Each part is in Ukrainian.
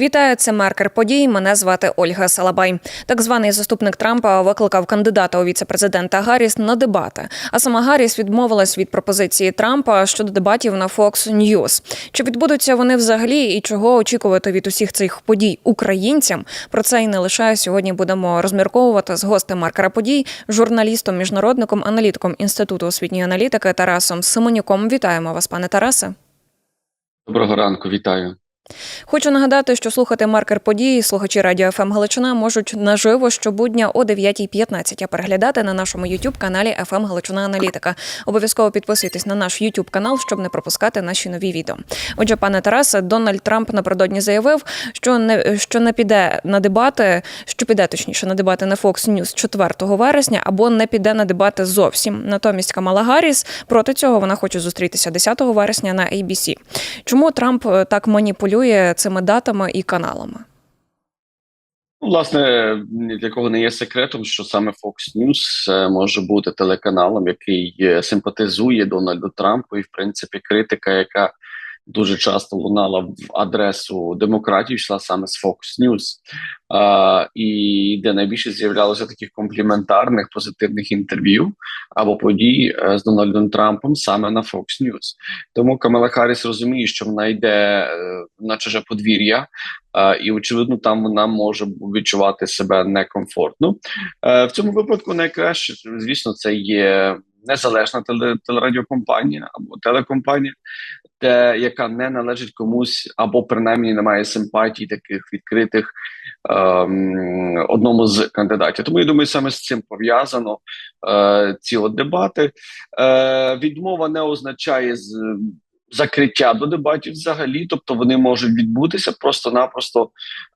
Вітаю, це маркер подій. Мене звати Ольга Салабай. Так званий заступник Трампа викликав кандидата у віце-президента Гарріс на дебати. А сама Гарріс відмовилась від пропозиції Трампа щодо дебатів на Fox News. Чи відбудуться вони взагалі, і чого очікувати від усіх цих подій українцям? Про це і не лише сьогодні будемо розмірковувати з гостем маркера подій, журналістом, міжнародником, аналітиком інституту освітньої аналітики Тарасом Семенюком. Вітаємо вас, пане Тарасе. Доброго ранку, вітаю. Хочу нагадати, що слухати маркер події слухачі радіо ФМ Галичина можуть наживо щобудня о 9.15, а переглядати на нашому youtube каналі ФМ Галичина Аналітика. Обов'язково підписуйтесь на наш youtube канал, щоб не пропускати наші нові відео. Отже, пане Тарасе, Дональд Трамп напередодні заявив, що не що не піде на дебати, що піде точніше на дебати на Fox News 4 вересня, або не піде на дебати зовсім. Натомість Камала Гарріс проти цього вона хоче зустрітися 10 вересня на ABC. Чому Трамп е, так маніпулює? Цими датами і каналами? Ну, Власне, ні для кого не є секретом, що саме Fox News е, може бути телеканалом, який е, симпатизує Дональду Трампу, і в принципі критика, яка дуже часто лунала в адресу демократів, йшла саме з Fox News, а, і де найбільше з'являлося таких компліментарних позитивних інтерв'ю або подій е, з Дональдом Трампом саме на Fox News. Тому Камала Харріс розуміє, що вона йде е, на чуже подвір'я, е, і очевидно, там вона може відчувати себе некомфортно. В цьому випадку найкраще, звісно, це є незалежна теле, телерадіокомпанія або телекомпанія, те, яка не належить комусь, або принаймні не має симпатій таких відкритих ем, одному з кандидатів. Тому я думаю, саме з цим пов'язано е, ці от дебати. Е, Відмова не означає з. Закриття до дебатів взагалі, тобто вони можуть відбутися просто-напросто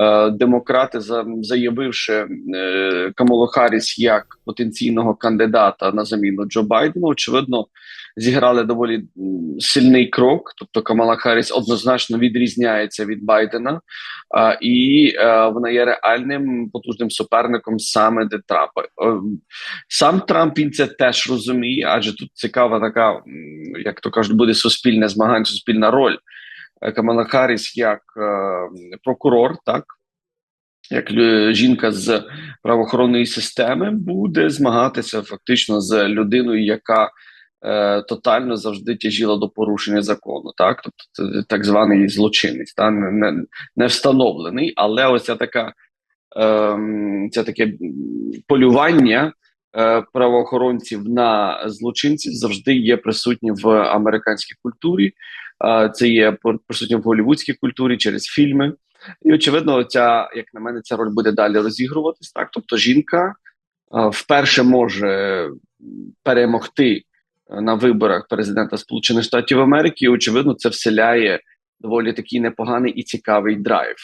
е, демократи, заявивши е, Камалу Харріс як потенційного кандидата на заміну Джо Байдену, очевидно, зіграли доволі сильний крок. Тобто Камала Харріс однозначно відрізняється від Байдена, е, і е, вона є реальним потужним суперником саме для Трампа. Е, сам Трамп він це теж розуміє, адже тут цікава така, як то кажуть, буде суспільне змагання, суспільна роль. Е, Камала Харріс як прокурор, так як жінка з правоохоронної системи буде змагатися фактично з людиною, яка е, тотально завжди тяжіла до порушення закону, так тобто так званий злочинець, та не, не, встановлений, але ось ця така е, це таке полювання. е, Правоохоронців на злочинців завжди є присутні в американській культурі. Е, Це є пр- присутнє в голівудській культурі через фільми. І очевидно, ця, як на мене, ця роль буде далі розігруватись. Так, тобто, жінка е, вперше може перемогти на виборах президента Сполучених Штатів Америки. Очевидно, це вселяє доволі такий непоганий і цікавий драйв.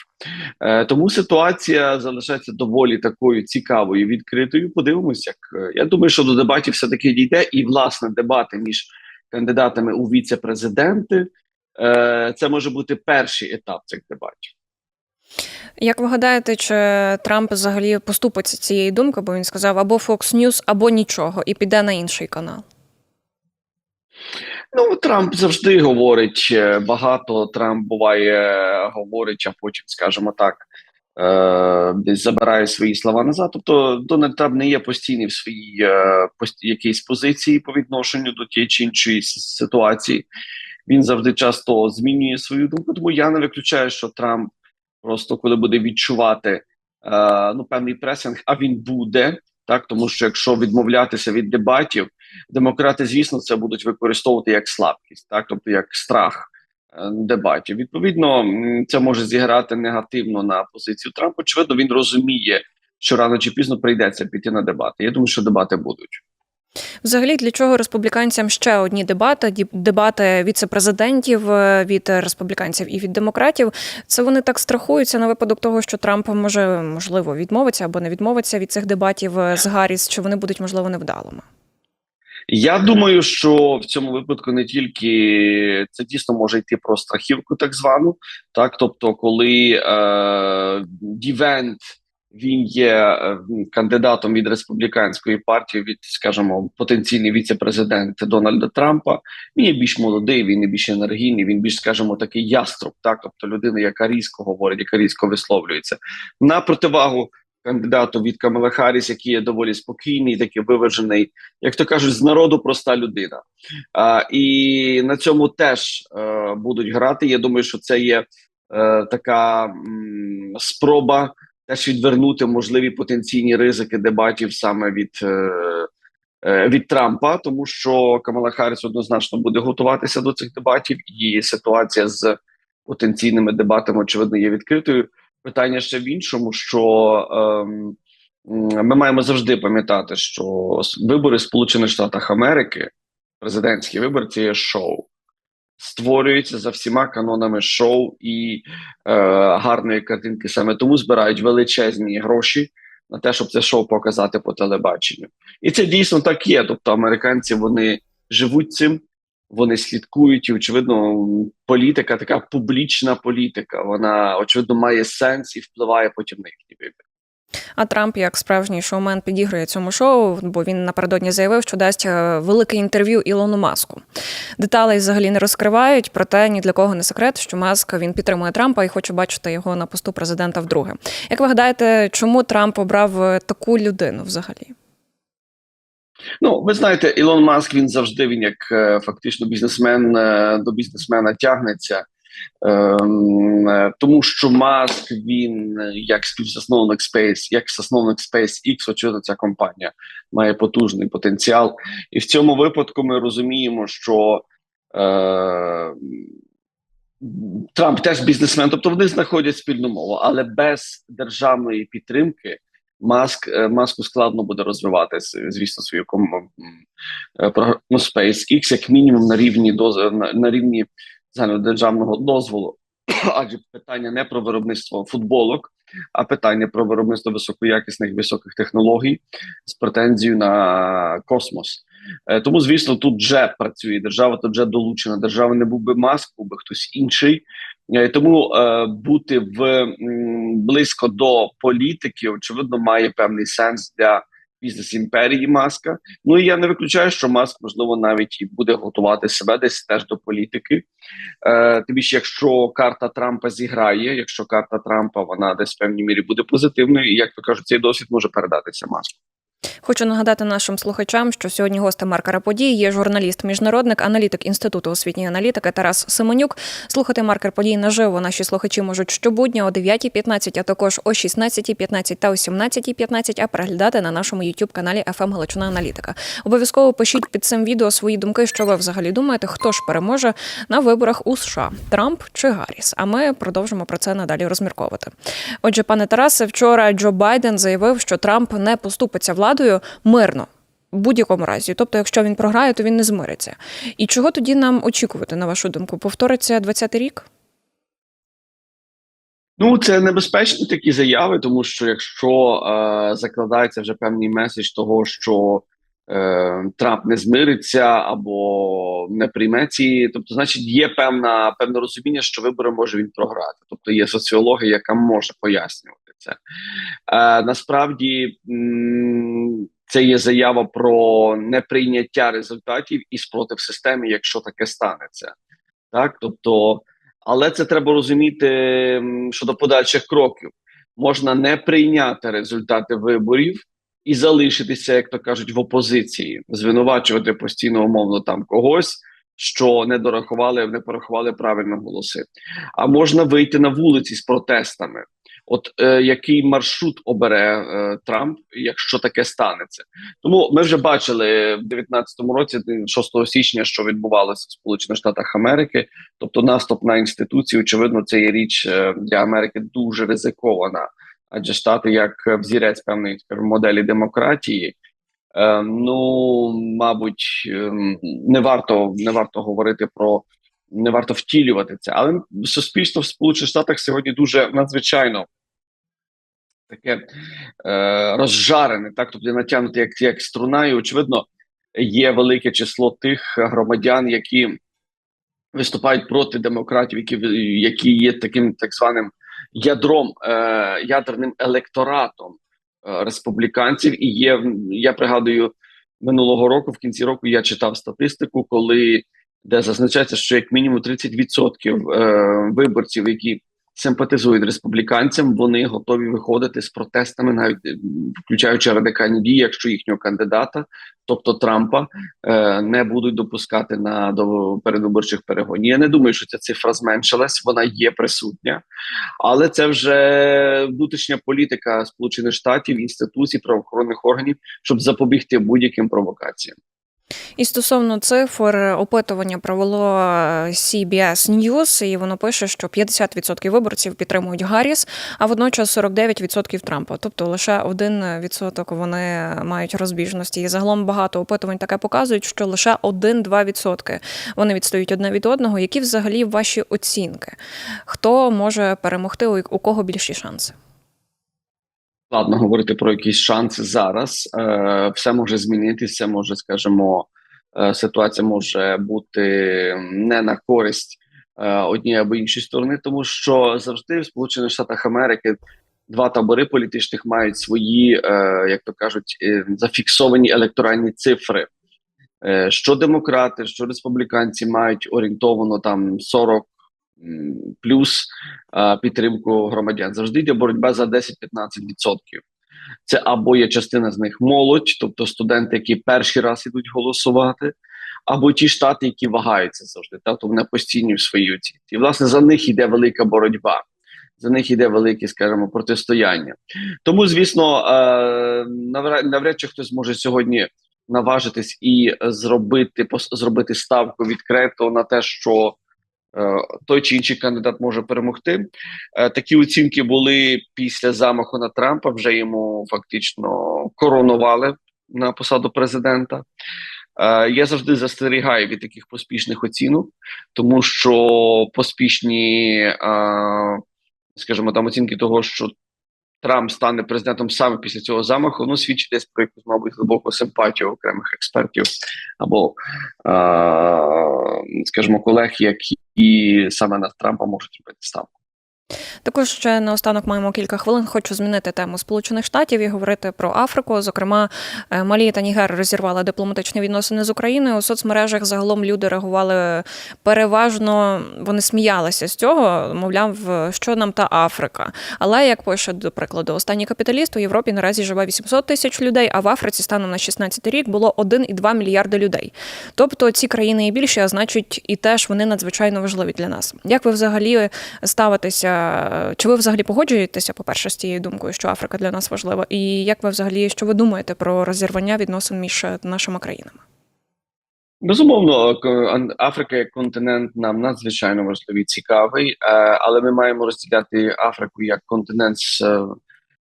Е, тому ситуація залишається доволі такою цікавою, відкритою. Подивимось, як е, я думаю, що до дебатів все таки дійде, і власне дебати між кандидатами у віце-президенти. е, Це може бути перший етап цих дебатів. Як ви гадаєте, чи Трамп взагалі поступиться цієї думки, бо він сказав або Fox News, або нічого, і піде на інший канал? Ну, Трамп завжди говорить е, багато. Трамп буває говорить, а потім, скажімо так, е, забирає свої слова назад. Тобто Дональд Трамп не є постійний в своїй е, якійсь позиції по відношенню до тієї чи іншої ситуації. Він завжди часто змінює свою думку. Тому я не виключаю, що Трамп просто коли буде відчувати е, ну певний пресинг, а він буде так, тому що якщо відмовлятися від дебатів демократи, звісно, це будуть використовувати як слабкість, так тобто як страх е, дебатів. Відповідно, це може зіграти негативно на позицію Трампа. Очевидно, він розуміє, що рано чи пізно прийдеться піти на дебати. Я думаю, що дебати будуть. Взагалі, для чого республіканцям ще одні дебати? Дебати віце-президентів е, від республіканців і від демократів. Це вони так страхуються на випадок того, що Трамп може можливо відмовиться або не відмовиться від цих дебатів е, з Гарріс, що вони будуть можливо невдалими. Я думаю, що в цьому випадку не тільки це дійсно може йти про страхівку, так звану, так тобто, коли е, дівент Він є е, кандидатом від республіканської партії, від, скажімо, потенційний віце-президент Дональда Трампа. Він є більш молодий, він є більш енергійний, він більш, скажімо, такий яструб, так, тобто людина, яка різко говорить, яка різко висловлюється. На противагу кандидату від Камала Харріс, який є доволі спокійний, такий виважений, як то кажуть, з народу проста людина. А, і на цьому теж е, будуть грати. Я думаю, що це є е, така м, спроба теж відвернути можливі потенційні ризики дебатів саме від. Е, е, від Трампа, тому що Камала Харріс однозначно буде готуватися до цих дебатів, і ситуація з потенційними дебатами, очевидно, є відкритою. Питання ще в іншому, що ем, ми маємо завжди пам'ятати, що вибори Сполучених Штатах Америки, президентські вибори, це є шоу. Створюється за всіма канонами шоу і е, гарної картинки. Саме тому збирають величезні гроші на те, щоб це шоу показати по телебаченню. І це дійсно так є. Тобто, американці вони живуть цим, вони слідкують, і очевидно, політика, така публічна політика, вона очевидно має сенс і впливає потім на їхні вибір. А Трамп, як справжній шоумен, підігрує цьому шоу, бо він напередодні заявив, що дасть е, велике інтерв'ю Ілону Маску. Деталей взагалі не розкривають, проте ні для кого не секрет, що Маск він підтримує Трампа і хоче бачити його на посту президента вдруге. Як ви гадаєте, чому Трамп обрав е, таку людину взагалі? Ну, ви знаєте, Ілон Маск він завжди він як е, фактично бізнесмен е, до бізнесмена тягнеться. Ем, е, тому що Маск він як співзасновник Space, як засновник SpaceX, очевидно, ця компанія має потужний потенціал. І в цьому випадку ми розуміємо, що е, Трамп теж бізнесмен, тобто вони знаходять спільну мову, але без державної підтримки Маск е, маску складно буде розвивати звісно свою програму е, програ- ну, SpaceX як мінімум на рівні доз на рівні загальнодержавного дозволу. Адже питання не про виробництво футболок, а питання про виробництво високоякісних високих технологій з претензією на космос. Е, Тому, звісно, тут вже працює держава, тут вже долучена держава. Не був би маск, був би хтось інший. Е, Тому е, бути в м, близько до політики, очевидно, має певний сенс для бізнес імперії Маска. Ну і я не виключаю, що Маск можливо навіть і буде готувати себе десь теж до політики. Е, Тим більше, якщо карта Трампа зіграє, якщо карта Трампа вона десь в певній мірі буде позитивною, і як то кажуть, цей досвід може передатися Маску. Хочу нагадати нашим слухачам, що сьогодні гостем маркера подій є журналіст-міжнародник, аналітик інституту освітньої аналітики Тарас Семенюк. Слухати маркер подій наживо. Наші слухачі можуть щобудня о 9.15, а також о 16.15 та о 17.15, а переглядати на нашому youtube каналі FM Галичина Аналітика. Обов'язково пишіть під цим відео свої думки, що ви взагалі думаєте, хто ж переможе на виборах у США Трамп чи Гарріс. А ми продовжимо про це надалі розмірковувати. Отже, пане Тарасе, вчора Джо Байден заявив, що Трамп не поступиться владою мирно. В будь-якому разі, тобто, якщо він програє, то він не змириться. І чого тоді нам очікувати, на вашу думку? Повториться 20-й рік? Ну, це небезпечні такі заяви, тому що якщо е, закладається вже певний меседж того, що е, Трамп не змириться або не прийме ці, тобто, значить, є певна певне розуміння, що вибори може він програти. Тобто є соціологія, яка може пояснювати це. Е, насправді м, це є заява про неприйняття результатів і спротив системи, якщо таке станеться. Так, тобто. Але це треба розуміти щодо подальших кроків. Можна не прийняти результати виборів і залишитися, як то кажуть, в опозиції, звинувачувати постійно умовно там когось, що не дорахували, не порахували правильно голоси. А можна вийти на вулиці з протестами. От е, який маршрут обере е, Трамп, якщо таке станеться? Тому ми вже бачили в 19-му році, 6 січня, що відбувалося в Сполучених Штатах Америки. Тобто наступ на інституції, очевидно, це є річ е, для Америки дуже ризикована, адже штати як взірець певної моделі демократії. Е, ну, мабуть, е, не варто не варто говорити про не варто втілювати це, але суспільство в Сполучених Штатах сьогодні дуже надзвичайно таке е, розжарене, так тобто натягнуте як, як струна, і очевидно, є велике число тих громадян, які виступають проти демократів, які які є таким так званим ядром, е, ядерним електоратом е, республіканців. І є я пригадую минулого року, в кінці року я читав статистику, коли де зазначається, що як мінімум 30% е, виборців, які симпатизують республіканцям, вони готові виходити з протестами, навіть е, включаючи радикальні дії, якщо їхнього кандидата, тобто Трампа, е, не будуть допускати на до передвиборчих перегонів. Я не думаю, що ця цифра зменшилась, вона є присутня, але це вже внутрішня політика Сполучених Штатів, інституцій, правоохоронних органів, щоб запобігти будь-яким провокаціям. І стосовно цифр опитування провело е, CBS News, і воно пише, що 50% виборців підтримують Гарріс, а водночас 49% Трампа. Тобто лише 1% вони мають розбіжності. І загалом багато опитувань таке показують, що лише 1-2% вони відстають одне від одного. Які взагалі ваші оцінки? Хто може перемогти, у кого більші шанси? Складно говорити про якісь шанси зараз. Е, все може змінитися. Може, скажімо, е, ситуація може бути не на користь е, однієї або іншої сторони, тому що завжди в Сполучених Штатах Америки два табори політичних мають свої, е, як то кажуть, е, зафіксовані електоральні цифри. Е, що демократи, що республіканці мають орієнтовано там 40 м, плюс підтримку громадян. Завжди йде боротьба за 10-15%. Це або є частина з них молодь, тобто студенти, які перший раз ідуть голосувати, або ті штати, які вагаються завжди, тобто вони постійні в своїй оцінці. І власне за них йде велика боротьба. За них йде велике, скажімо, протистояння. Тому, звісно, е, навряд, чи хтось може сьогодні наважитись і зробити зробити ставку відкрито на те, що той чи інший кандидат може перемогти. Е, такі оцінки були після замаху на Трампа. Вже йому фактично коронували на посаду президента. Е, я завжди застерігаю від таких поспішних оцінок, тому що поспішні, е, скажімо, там оцінки того, що Трамп стане президентом саме після цього замаху, ну свідчить десь про якусь, мабуть, глибоку симпатію окремих експертів або, е, скажімо, колег, які саме на Трампа можуть робити ставку. Також ще наостанок маємо кілька хвилин. Хочу змінити тему Сполучених Штатів і говорити про Африку. Зокрема, е, Малі та Нігер розірвали дипломатичні відносини з Україною. У соцмережах загалом люди реагували переважно. Вони сміялися з цього. Мовляв, що нам та Африка. Але як пише до прикладу, останній капіталіст у Європі наразі живе 800 тисяч людей, а в Африці станом на 16 рік було 1,2 мільярди людей. Тобто ці країни є більші, а значить, і теж вони надзвичайно важливі для нас. Як ви взагалі ставитеся? Чи ви взагалі погоджуєтеся, по-перше, з тією думкою, що Африка для нас важлива? І як ви взагалі що ви думаєте про розірвання відносин між нашими країнами? Безумовно, Африка як континент нам надзвичайно важливий цікавий, е, але ми маємо розділяти Африку як континент з е,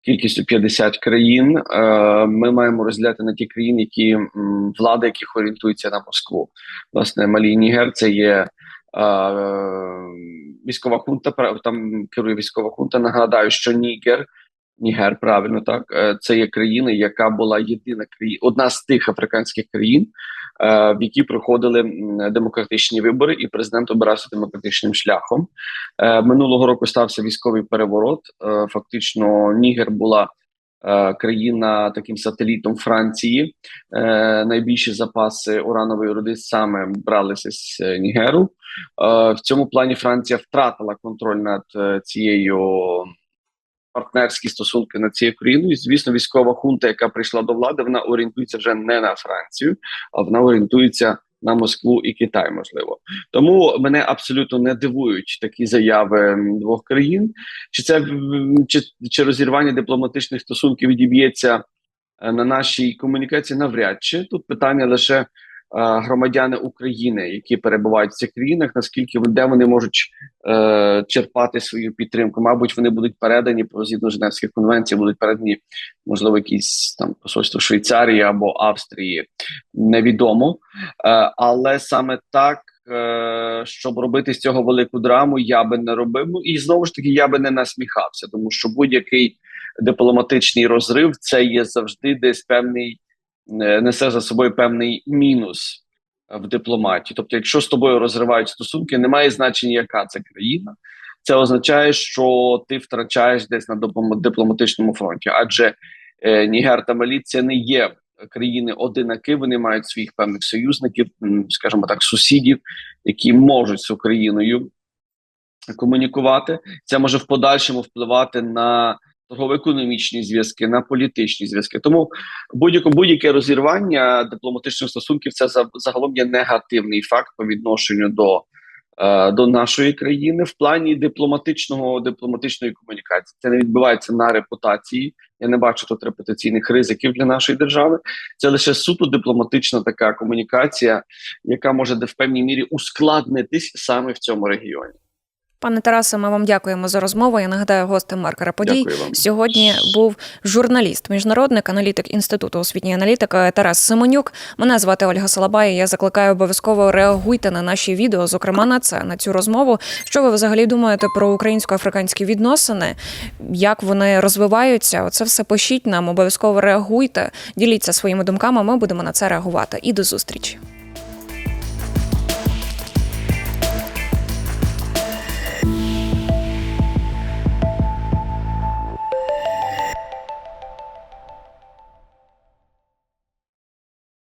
кількістю 50 країн. Е, Ми маємо розділяти на ті країни, які влади, яких орієнтуються на Москву. Власне, Малі Нігер це є. Військова хунта там керує військова хунта. Нагадаю, що Нігер, Нігер, правильно так, е, це є країна, яка була єдина країна, одна з тих африканських країн, е, в які проходили демократичні вибори, і президент обирався демократичним шляхом. Е, Минулого року стався військовий переворот. Фактично, Нігер була країна таким сателітом Франції. Е, Найбільші запаси уранової руди саме бралися з е, Нігеру. Е, В цьому плані Франція втратила контроль над е, цією партнерські стосунки над цією країною. Звісно, військова хунта, яка прийшла до влади, вона орієнтується вже не на Францію, а вона орієнтується на Москву і Китай, можливо. Тому мене абсолютно не дивують такі заяви двох країн. Чи це чи, чи розірвання дипломатичних стосунків відіб'ється е, на нашій комунікації? Навряд чи тут питання лише громадяни України, які перебувають в цих країнах, наскільки де вони можуть е, черпати свою підтримку. Мабуть, вони будуть передані по згідно Женевських конвенцій, будуть передані, можливо, якісь там посольство Швейцарії або Австрії. Невідомо. Е, але саме так. е, Щоб робити з цього велику драму, я би не робив. Ну, І знову ж таки, я би не насміхався, тому що будь-який дипломатичний розрив це є завжди десь певний, е, несе за собою певний мінус в дипломатії. Тобто, якщо з тобою розривають стосунки, немає значення, яка це країна. це означає, що ти втрачаєш десь на дипломатичному фронті, адже е, Нігер та Малі це не є країни одинаки. Вони мають своїх певних союзників, скажімо так, сусідів, які можуть з Україною комунікувати. Це може в подальшому впливати на торгово-економічні зв'язки, на політичні зв'язки. Тому будь-яке будь-яке розірвання дипломатичних стосунків це загалом є негативний факт по відношенню до. е, До нашої країни в плані дипломатичного дипломатичної комунікації це не відбувається на репутації. Я не бачу тут репутаційних ризиків для нашої держави. Це лише суто дипломатична така комунікація, яка може в певній мірі ускладнитись саме в цьому регіоні. Пане Тарасе, ми вам дякуємо за розмову. Я нагадаю, гостем маркера подій сьогодні був журналіст, міжнародник, аналітик інституту освітньої аналітики Тарас Симонюк. Мене звати Ольга Салабай. Я закликаю обов'язково реагуйте на наші відео, зокрема на це на цю розмову. Що ви взагалі думаєте про українсько-африканські відносини? Як вони розвиваються? Оце все пишіть нам. Обов'язково реагуйте, діліться своїми думками. Ми будемо на це реагувати. І до зустрічі.